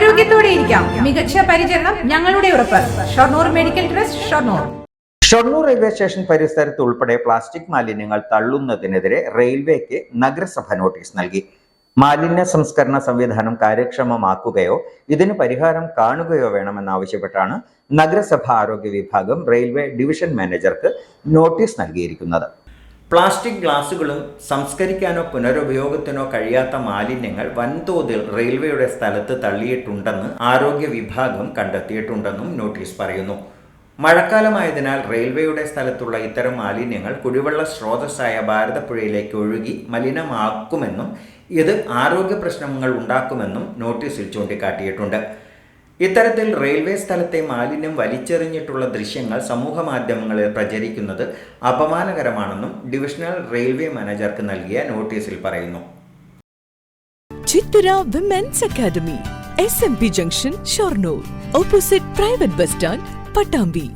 ആരോഗ്യത്തോടെ ഇരിക്കാം. മികച്ച പരിചരണം ഞങ്ങളുടെ ഉറപ്പ്. Shoranur medical trust Shoranur. Shoranur railway station പരിസരത്ത് ഉൾപ്പെടെ പ്ലാസ്റ്റിക് മാലിന്യങ്ങൾ തള്ളുന്നതിനെതിരെ റെയിൽവേക്ക് നഗരസഭ നോട്ടീസ് നൽകി. മാലിന്യ സംസ്കരണ സംവിധാനം കാര്യക്ഷമമാക്കുകയോ ഇതിന് പരിഹാരം കാണുകയോ വേണമെന്നാവശ്യപ്പെട്ടാണ് നഗരസഭ ആരോഗ്യ വിഭാഗം റെയിൽവേ ഡിവിഷൻ മാനേജർക്ക് നോട്ടീസ് നൽകിയിരിക്കുന്നത്. പ്ലാസ്റ്റിക് ഗ്ലാസുകളും സംസ്കരിക്കാനോ പുനരുപയോഗത്തിനോ കഴിയാത്ത മാലിന്യങ്ങൾ വൻതോതിൽ റെയിൽവേയുടെ സ്ഥലത്ത് തള്ളിയിട്ടുണ്ടെന്ന് ആരോഗ്യ വിഭാഗം കണ്ടെത്തിയിട്ടുണ്ടെന്നും നോട്ടീസ് പറയുന്നു. മഴക്കാലമായതിനാൽ റെയിൽവേയുടെ സ്ഥലത്തുള്ള ഇത്തരം മാലിന്യങ്ങൾ കുടിവെള്ള സ്രോതസ്സായ ഭാരതപ്പുഴയിലേക്ക് ഒഴുകി മലിനമാക്കുമെന്നും ഇത് ആരോഗ്യ പ്രശ്നങ്ങൾ ഉണ്ടാക്കുമെന്നും നോട്ടീസിൽ ചൂണ്ടിക്കാട്ടിയിട്ടുണ്ട്. ഇത്തരത്തിൽ റെയിൽവേ സ്ഥലത്തെ മാലിന്യം വലിച്ചെറിഞ്ഞിട്ടുള്ള ദൃശ്യങ്ങൾ സമൂഹ മാധ്യമങ്ങളിൽ പ്രചരിക്കുന്നത് അപമാനകരമാണെന്നും ഡിവിഷണൽ റെയിൽവേ മാനേജർക്ക് നൽകിയ നോട്ടീസിൽ പറയുന്നു. Women's academy S M P junction Shoranur opposite private bus stand Pattambi